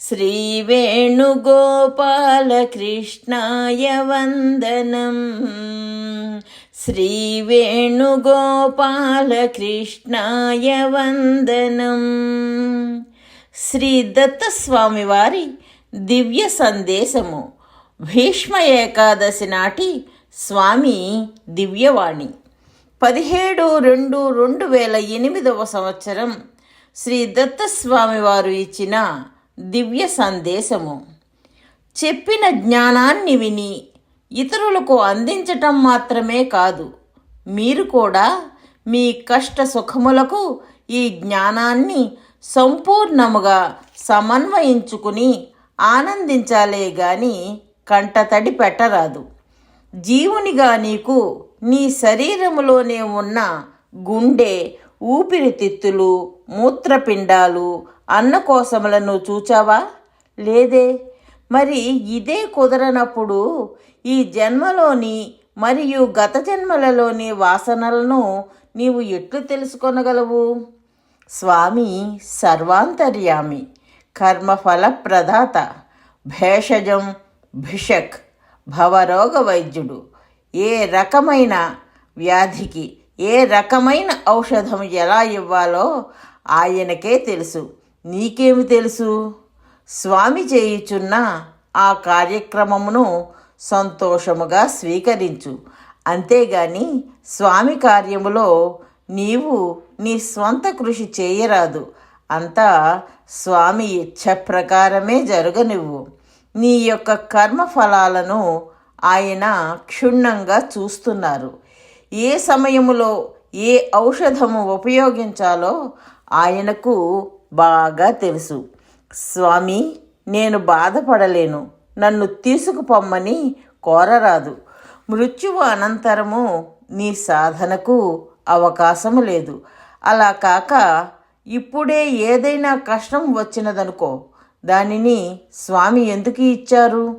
श्रीवेणुगोपालकृष्णाय वन्दनम् శ్రీవేణుగోపాలకృష్ణాయ వందనం శ్రీ దత్తస్వామి వారి దివ్య సందేశము భీష్మ ఏకాదశి నాటి స్వామి దివ్యవాణి పదిహేడు రెండు రెండు వేల ఎనిమిదవ సంవత్సరం శ్రీ దత్తస్వామి వారు ఇచ్చిన దివ్య సందేశము. చెప్పిన జ్ఞానాన్ని విని ఇతరులకు అందించటం మాత్రమే కాదు మీరు కూడా మీ కష్ట సుఖములకు ఈ జ్ఞానాన్ని సంపూర్ణముగా సమన్వయించుకుని ఆనందించాలే గాని కంటతడి పెట్టరాదు. జీవునిగా నీకు నీ శరీరములోనే ఉన్న గుండె ఊపిరితిత్తులు మూత్రపిండాలు అన్నకోశములను చూచావా? లేదే. మరి ఇదే కుదరనప్పుడు ఈ జన్మలోని మరియు గత జన్మలలోని వాసనలను నీవు ఎట్లు తెలుసుకొనగలవు? స్వామి సర్వాంతర్యామి కర్మఫల ప్రదాత భేషజం భిషక్ భవరోగ వైద్యుడు ఏ రకమైన వ్యాధికి ఏ రకమైన ఔషధం ఎలా ఇవ్వాలో ఆయనకే తెలుసు. నీకేమి తెలుసు? స్వామి చేయుచున్న ఆ కార్యక్రమమును సంతోషముగా స్వీకరించు. అంతేగాని స్వామి కార్యములో నీవు నీ స్వంత కృషి చేయరాదు. అంతా స్వామి ఇచ్ఛ ప్రకారమే జరగనివ్వు. నీ యొక్క కర్మ ఫలాలను ఆయన క్షుణ్ణంగా చూస్తున్నారు. ఏ సమయములో ఏ ఔషధము ఉపయోగించాలో ఆయనకు బాగా తెలుసు. స్వామి నేను బాధపడలేను. నన్ను తీసుకుపొమ్మని కోరరాదు. మృత్యువు అనంతరము నీ సాధనకు అవకాశము లేదు. అలా కాక ఇప్పుడే ఏదైనా కష్టం వచ్చినదనుకో దానిని స్వామి ఎందుకు ఇచ్చారు?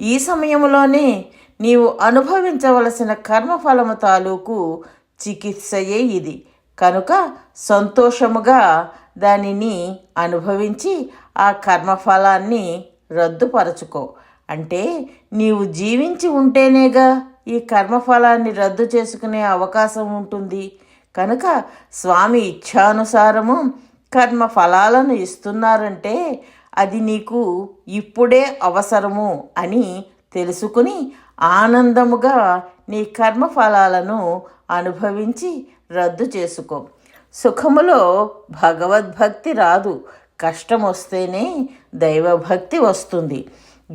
ఈ సమయంలోనే నీవు అనుభవించవలసిన కర్మఫలము తాలూకు చికిత్సయే ఇది. కనుక సంతోషముగా దానిని అనుభవించి ఆ కర్మఫలాన్ని రద్దుపరచుకో. అంటే నీవు జీవించి ఉంటేనేగా ఈ కర్మఫలాన్ని రద్దు చేసుకునే అవకాశం ఉంటుంది. కనుక స్వామి ఇచ్ఛానుసారము కర్మ ఫలాలను ఇస్తున్నారంటే అది నీకు ఇప్పుడే అవసరము అని తెలుసుకుని ఆనందముగా నీ కర్మ ఫలాలను అనుభవించి రద్దు చేసుకో. సుఖములో భగవద్భక్తి రాదు. కష్టం వస్తేనే దైవభక్తి వస్తుంది.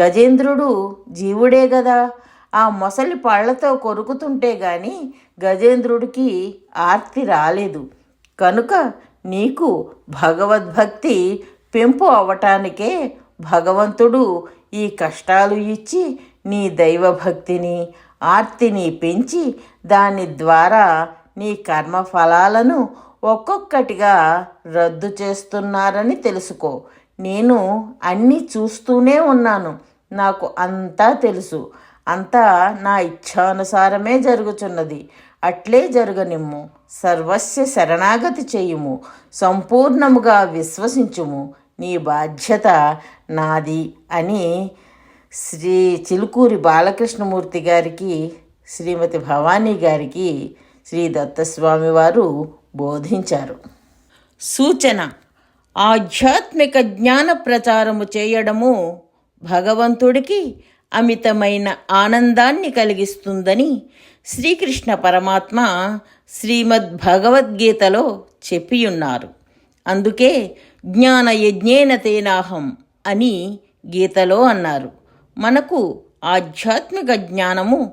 గజేంద్రుడు జీవుడే కదా ఆ మొసలి పళ్ళతో కొరుకుతుంటే గాని గజేంద్రుడికి ఆర్తి రాలేదు. కనుక నీకు భగవద్భక్తి పెంపు అవటానికే భగవంతుడు ఈ కష్టాలు ఇచ్చి నీ దైవభక్తిని ఆర్తిని పెంచి దాని ద్వారా నీ కర్మఫలాలను ఒక్కొక్కటిగా రద్దు చేస్తున్నారని తెలుసుకో. నేను అన్నీ చూస్తూనే ఉన్నాను. నాకు అంతా తెలుసు. అంతా నా ఇచ్ఛానుసారమే జరుగుచున్నది. అట్లే జరగనిమ్ము. సర్వస్య శరణాగతి చేయుము. సంపూర్ణముగా విశ్వసించుము. నీ బాధ్యత నాది అని శ్రీ చిలుకూరి బాలకృష్ణమూర్తి గారికి శ్రీమతి భవానీ గారికి శ్రీ దత్తస్వామి వారు బోధించారు. సూచన ఆధ్యాత్మిక జ్ఞాన ప్రచారము చేయడము భగవంతుడికి అమితమైన ఆనందాన్ని కలిగిస్తుందని శ్రీకృష్ణ పరమాత్మ శ్రీమద్ భగవద్గీతలో చెప్పియున్నారు. అందుకే జ్ఞాన యజ్ఞేన తేనాహం అని గీతలో అన్నారు. మనకు ఆధ్యాత్మిక జ్ఞానము